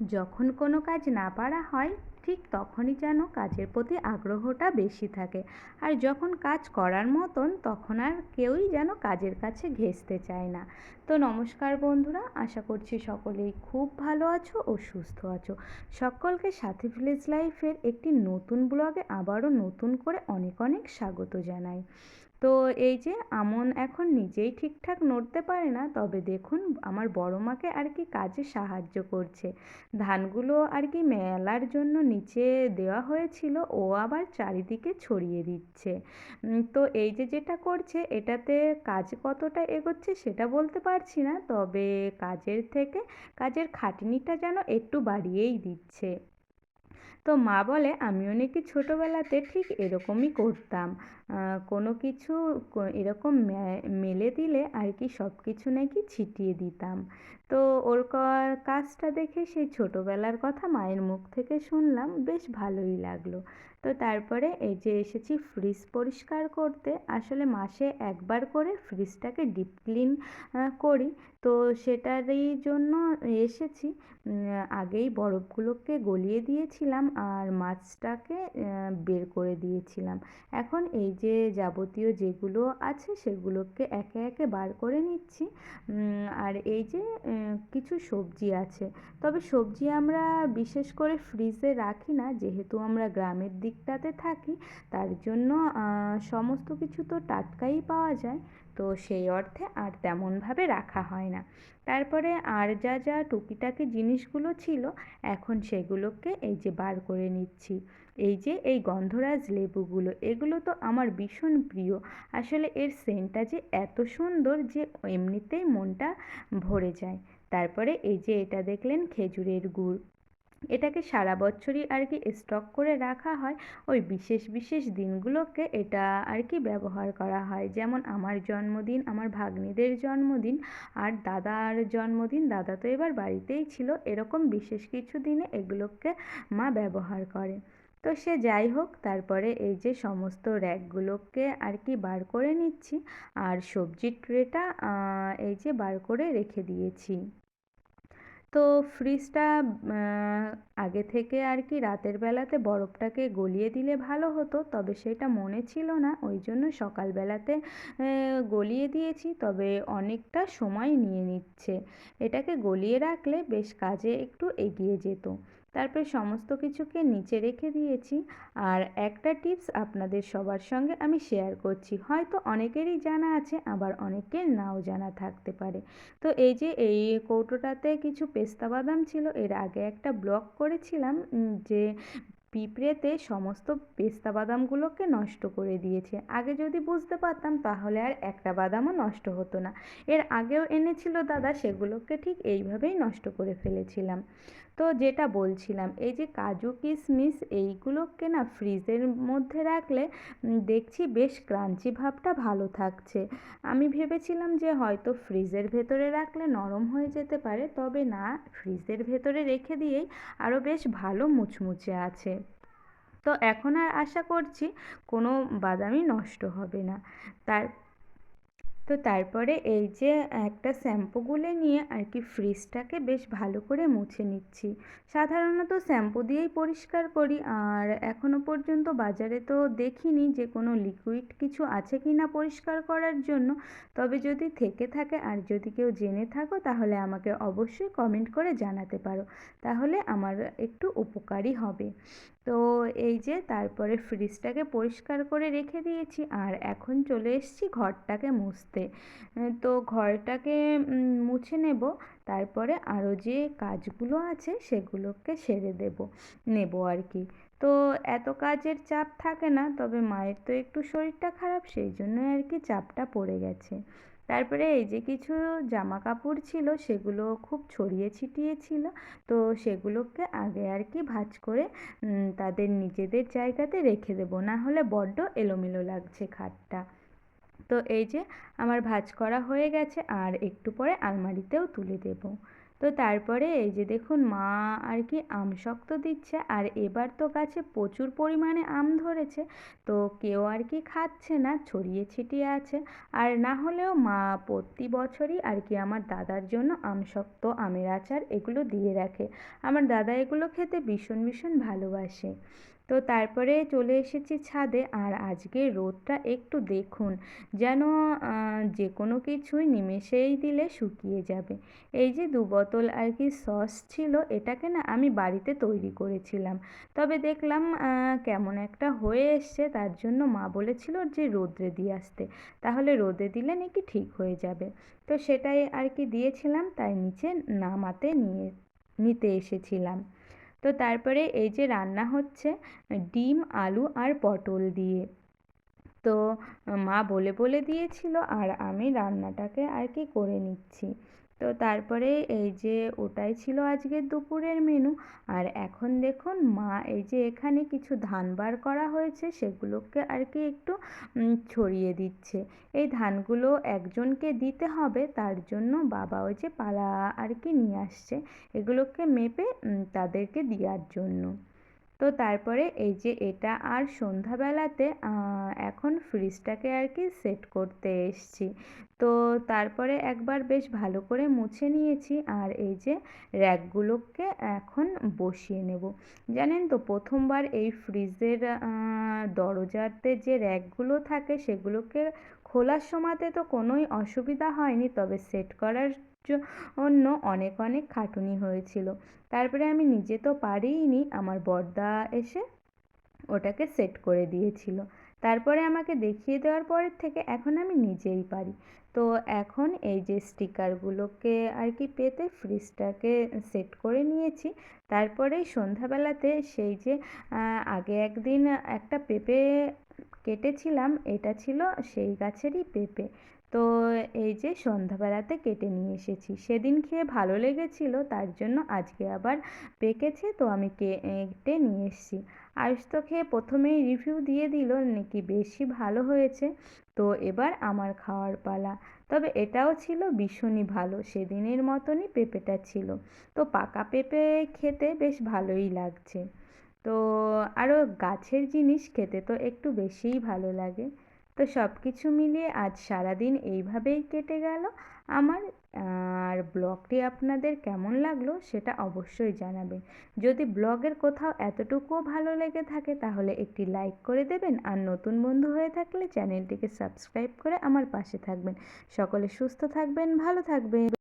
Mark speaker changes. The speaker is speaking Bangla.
Speaker 1: যখন কোনো কাজ না পারা হয়, ঠিক তখনই যেন কাজের প্রতি আগ্রহটা বেশি থাকে। আর যখন কাজ করার মতন, তখন আর কেউই যেন কাজের কাছে ঘেঁষতে চায় না। তো নমস্কার বন্ধুরা, আশা করছি সকলেই খুব ভালো আছো ও সুস্থ আছো। সকলকে সাথী ভিলেজ লাইফের একটি নতুন ব্লগে আবারও নতুন করে অনেক অনেক স্বাগত জানাই। তো এই যে আমন এখন নিজেই ঠিকঠাক নড়তে পারে না, তবে দেখুন আমার বড় মাকে আর কি কাজে সাহায্য করছে। ধানগুলো আর কি মেলার জন্য নিচে দেওয়া হয়েছিল, ও আবার চারিদিকে ছড়িয়ে দিচ্ছে। তো এই যে যেটা করছে, এটাতে কাজ কতটা এগোচ্ছে সেটা বলতে পারছি না, তবে কাজের থেকে, কাজের খাটনিটা যেন একটু বাড়িয়েই দিচ্ছে। তো মা বলে, আমিও নাকি ছোটোবেলাতে ঠিক এরকমই করতাম। কোনো কিছু এরকম মেলে দিলে আর কি সব কিছু নাকি ছিটিয়ে দিতাম। তো ওর কাজটা দেখে সেই ছোটোবেলার কথা মায়ের মুখ থেকে শুনলাম, বেশ ভালোই লাগল। তো তারপরে এই যে এসেছি ফ্রিজ পরিষ্কার করতে, আসলে মাসে একবার করে ফ্রিজটাকে ডিপ ক্লিন করি। তো সেটারই জন্য এসেছি। আগেই বরফগুলোকে গলিয়ে দিয়েছিলাম আর মাছটাকে বের করে দিয়েছিলাম। এখন এই যে যাবতীয় যেগুলো আছে সেগুলোকে একে একে বার করে নিচ্ছি। আর এই যে কিছু সবজি আছে। তবে সবজি আমরা বিশেষ করে ফ্রিজে রাখি না, যেহেতু আমরা গ্রামের দিকটাতে থাকি, তার জন্য সমস্ত কিছু তো টাটকাই পাওয়া যায়, তো সেই অর্থে আর তেমনভাবে রাখা হয় না। তারপরে আর যা যা টুকিটাকি জিনিসগুলো ছিল, এখন সেগুলোকে এই যে বার করে নিচ্ছি। এই যে এই গন্ধরাজ লেবুগুলো, এগুলো তো আমার ভীষণ প্রিয়। আসলে এর সেন্টটা যে এত সুন্দর যে এমনিতেই মনটা ভরে যায়। তারপরে এই যে এটা দেখলেন খেজুরের গুড়। এটাকে সারা বছরই আর কি স্টক করে রাখা হয়। ওই বিশেষ বিশেষ দিনগুলোকে এটা আর কি ব্যবহার করা হয়। যেমন আমার জন্মদিন, আমার ভাগ্নিদের জন্মদিন, আর দাদার জন্মদিন, দাদা তো এবার বাড়িতেই ছিল, এরকম বিশেষ কিছু দিনে এগুলোকে মা ব্যবহার করে। তো সে যাই হোক, তারপরে এই যে সমস্ত র্যাকগুলোকে আর কি বার করে নিচ্ছি, আর সবজির ট্রেটা এই যে বার করে রেখে দিয়েছি। তো ফ্রিজটা আগে থেকে আর কি রাতের বেলাতে বরফটাকে গলিয়ে দিলে ভালো হতো, তবে সেটা মনে ছিল না। ওই জন্য সকালবেলাতে গলিয়ে দিয়েছি, তবে অনেকটা সময় নিয়ে নিচ্ছে। এটাকে গলিয়ে রাখলে বেশ কাজে একটু এগিয়ে যেত। তারপরে সমস্ত কিছুকে নিচে রেখে দিয়েছি। আর একটা টিপস আপনাদের সবার সঙ্গে আমি শেয়ার করছি। হয়তো অনেকেরই জানা আছে, আবার অনেকের নাও জানা থাকতে পারে। তো এই যে এই কৌটোটাতে কিছু পেস্তা বাদাম ছিল, এর আগে একটা ব্লগ করেছিলাম যে পিঁপড়েতে সমস্ত পেস্তা বাদামগুলোকে নষ্ট করে দিয়েছে। আগে যদি বুঝতে পারতাম, তাহলে আর একটা বাদামও নষ্ট হতো না। এর আগেও এনেছিল দাদা, সেগুলোকে ঠিক এইভাবেই নষ্ট করে ফেলেছিলাম। তো যেটা বলছিলাম, এই যে কাজু কিশমিশ এইগুলোকে না ফ্রিজের মধ্যে রাখলে দেখছি বেশ ক্রাঞ্চি ভাবটা ভালো থাকছে। আমি ভেবেছিলাম যে হয়তো ফ্রিজের ভেতরে রাখলে নরম হয়ে যেতে পারে, তবে না, ফ্রিজের ভেতরে রেখে দিয়েই আরও বেশ ভালো মুচমুচে আছে। তো এখন আর আশা করছি কোনো বাদামই নষ্ট হবে না। তার তো তারপরে এই যে একটা শ্যাম্পু গুলে নিয়ে আর কি ফ্রিজটাকে বেশ ভালো করে মুছে নিচ্ছি। সাধারণত শ্যাম্পু দিয়েই পরিষ্কার করি, আর এখনও পর্যন্ত বাজারে তো দেখিনি যে কোনো লিকুইড কিছু আছে কি না পরিষ্কার করার জন্য। তবে যদি থেকে থাকে আর যদি কেউ জেনে থাকো, তাহলে আমাকে অবশ্যই কমেন্ট করে জানাতে পারো। তাহলে আমার একটু উপকারই হবে। তো এই যে তারপরে ফ্রিজটাকে পরিষ্কার করে রেখে দিয়েছি আর এখন চলে এসেছি ঘরটাকে মুছতে। তো ঘরটাকে মুছে নেব। তারপরে আরও যে কাজগুলো আছে সেগুলোকে সেরে দেব, নেব আর কি। তো এত কাজের চাপ থাকে না, তবে মায়ের তো একটু শরীরটা খারাপ, সেই জন্যই আর কি চাপটা পড়ে গেছে। তারপরে এই যে কিছু জামা কাপড় ছিল সেগুলো খুব ছড়িয়ে ছিটিয়ে ছিল তো সেগুলোকে আগে আর কি ভাঁজ করে তাদের নিজেদের জায়গাতে রেখে দেবো। না হলে বড্ড এলোমেলো লাগছে খাটটা। তো এই যে আমার ভাঁজ করা হয়ে গেছে, আর একটু পরে আলমারিতেও তুলে দেব। তো তারপরে এই যে দেখুন, মা আর কি আম শক্ত দিচ্ছে আর এবার তো গাছে প্রচুর পরিমাণে আম ধরেছে। তো কেউ আর কি খাচ্ছে না, ছড়িয়ে ছিটিয়ে আছে। আর না হলেও মা প্রতি বছরই আর কি আমার দাদার জন্য আম শক্ত, আমের আচার এগুলো দিয়ে রাখে। আমার দাদা এগুলো খেতে ভীষণ ভীষণ ভালোবাসে। তো তারপরে চলে এসেছি ছাদে। আর আজকে রোদটা একটু দেখুন, যেন যে কোনো কিছুই নিমেষেই দিলে শুকিয়ে যাবে। এই যে দু বোতল আর কি সস ছিল, এটাকে না আমি বাড়িতে তৈরি করেছিলাম। তবে দেখলাম কেমন একটা হয়ে এসছে, তার জন্য মা বলেছিল যে রোদ্রে দিয়ে আসতে। তাহলে রোদে দিলে নাকি ঠিক হয়ে যাবে। তো সেটাই আর কি দিয়েছিলাম, তাই নিচে নামাতে নিয়ে, নিতে এসেছিলাম। তো তারপরে এই যে রান্না হচ্ছে, ডিম, আলু আর পটল দিয়ে। তো মা বলে বলে দিয়েছিল, আর আমি রান্নাটাকে আর কি করে নিচ্ছি? তো তারপরে এই যে ওটাই ছিল আজকের দুপুরের মেনু আর এখন দেখুন মা এই যে এখানে কিছু ধান বার করা হয়েছে সেগুলোকে আর কি একটু ছড়িয়ে দিচ্ছে। এই ধানগুলো একজনকে দিতে হবে তার জন্য বাবা ওই যে পালা আর কি নিয়ে আসছে। এগুলোকে মেপে তাদেরকে দেওয়ার জন্য। তো তারপরে এই যে এটা আর সন্ধ্যাবেলাতে এখন ফ্রিজটাকে আর কি সেট করতে এসছি। তো তারপরে একবার বেশ ভালো করে মুছে নিয়েছি আর এই যে র্যাকগুলোকে এখন বসিয়ে নেব। জানেন তো প্রথমবার এই ফ্রিজের দরজাতে যে র্যাকগুলো থাকে সেগুলোকে খোলার সময়তে তো কোনোই অসুবিধা হয়নি, তবে সেট করার জন্য অনেক অনেক খাটুনি হয়েছিল। তারপরে আমি নিজে তো পারিইনি, আমার বড়দা এসে ওটাকে সেট করে দিয়েছিল। তারপরে আমাকে দেখিয়ে দেওয়ার পরের থেকে এখন আমি নিজেই পারি। তো এখন এই যে স্টিকারগুলোকে আর কি পেতে ফ্রিজটাকে সেট করে নিয়েছি। তারপরেই সন্ধ্যাবেলাতে সেই যে আগে একদিন একটা পেঁপে কেটেছিলাম, এটা ছিল সেই গাছেরই পেঁপে। তো এই যে সন্ধ্যাবেলাতে কেটে নিয়ে এসেছি। সেদিন খেয়ে ভালো লেগেছিল, তার জন্য আজকে আবার পেকেছে, তো আমি কেটে নিয়ে এসেছি। আয়ুষ তো খেয়ে প্রথমেই রিভিউ দিয়ে দিল, নাকি বেশি ভালো হয়েছে? তো এবার আমার খাওয়ার পালা। তবে এটাও ছিল ভীষণই ভালো, সেদিনের মতনই পেঁপেটা ছিল। তো পাকা পেঁপে খেতে বেশ ভালোই লাগছে। তো আরও গাছের জিনিস খেতে তো একটু বেশিই ভালো লাগে। তো সব কিছু মিলিয়ে আজ সারাদিন এইভাবেই কেটে গেল। আমার, আর ব্লগটি আপনাদের কেমন লাগল সেটা অবশ্যই জানাবেন। যদি ব্লগের কোথাও এতটুকুও ভালো লেগে থাকে তাহলে একটি লাইক করে দেবেন আর নতুন বন্ধু হয়ে থাকলে চ্যানেলটিকে সাবস্ক্রাইব করে আমার পাশে থাকবেন। সকলে সুস্থ থাকবেন, ভালো থাকবেন।